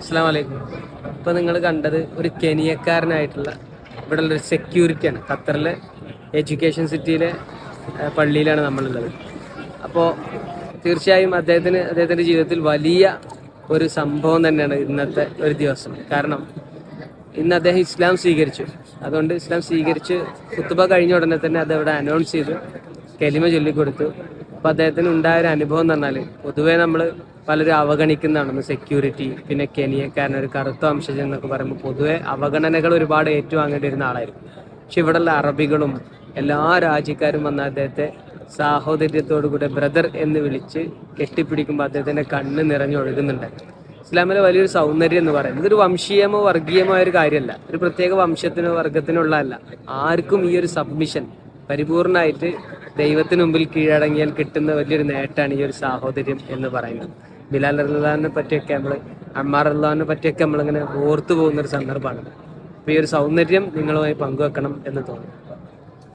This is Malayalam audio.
അസ്സാം വലൈക്കും നിങ്ങൾ കണ്ടത് ഒരു കെനിയക്കാരനായിട്ടുള്ള ഇവിടെ ഒരു സെക്യൂരിറ്റിയാണ് ഖത്തറിലെ എഡ്യൂക്കേഷൻ സിറ്റിയിലെ പള്ളിയിലാണ് നമ്മളുള്ളത്. അപ്പോൾ തീർച്ചയായും അദ്ദേഹത്തിന് അദ്ദേഹത്തിന്റെ ജീവിതത്തിൽ വലിയ ഒരു സംഭവം തന്നെയാണ് ഇന്നത്തെ ഒരു ദിവസം. കാരണം ഇന്ന് അദ്ദേഹം ഇസ്ലാം സ്വീകരിച്ചു. അതുകൊണ്ട് ഇസ്ലാം സ്വീകരിച്ച് കുത്തുബ കഴിഞ്ഞ ഉടനെ തന്നെ അത് അവിടെ അനൗൺസ് ചെയ്തു. കെലിമ ചൊല്ലിക്കൊടുത്തു. അപ്പൊ അദ്ദേഹത്തിന് ഉണ്ടായ ഒരു അനുഭവം എന്ന് പറഞ്ഞാൽ പൊതുവേ നമ്മൾ പലരും അവഗണിക്കുന്നതാണ്. സെക്യൂരിറ്റി പിന്നെ കെനിയക്കാരൻ ഒരു കറുത്ത വംശജൻ എന്നൊക്കെ പറയുമ്പോൾ പൊതുവെ അവഗണനകൾ ഒരുപാട് ഏറ്റുവാങ്ങേണ്ടി വരുന്ന ആളായിരുന്നു. പക്ഷെ ഇവിടെയുള്ള അറബികളും എല്ലാ രാജ്യക്കാരും വന്ന അദ്ദേഹത്തെ സാഹോദര്യത്തോടു കൂടെ ബ്രദർ എന്ന് വിളിച്ച് കെട്ടിപ്പിടിക്കുമ്പോൾ അദ്ദേഹത്തിന്റെ കണ്ണ് നിറഞ്ഞൊഴുകുന്നുണ്ട് ഇസ്ലാമിലെ വലിയൊരു സൗന്ദര്യം എന്ന് പറയുന്നത് ഇതൊരു വംശീയമോ വർഗീയമോ ഒരു കാര്യമല്ല. ഒരു പ്രത്യേക വംശത്തിനോ വർഗത്തിനോ ഉള്ളതല്ല. ആർക്കും ഈ ഒരു സബ്മിഷൻ പരിപൂർണമായിട്ട് ദൈവത്തിന് മുമ്പിൽ കീഴടങ്ങിയാൽ കിട്ടുന്ന വലിയൊരു നേട്ടമാണ് ഈ ഒരു സാഹോദര്യം എന്ന് പറയുന്നത്. ബിലാൽ അള്ളഹാനെ പറ്റിയൊക്കെ നമ്മൾ അമ്മാർ അള്ളഹാനെ പറ്റിയൊക്കെ നമ്മളിങ്ങനെ ഓർത്തു പോകുന്ന ഒരു സന്ദർഭമാണ്. അപ്പോൾ ഈ ഒരു സൗന്ദര്യം നിങ്ങളുമായി പങ്കുവെക്കണം എന്ന് തോന്നുന്നു.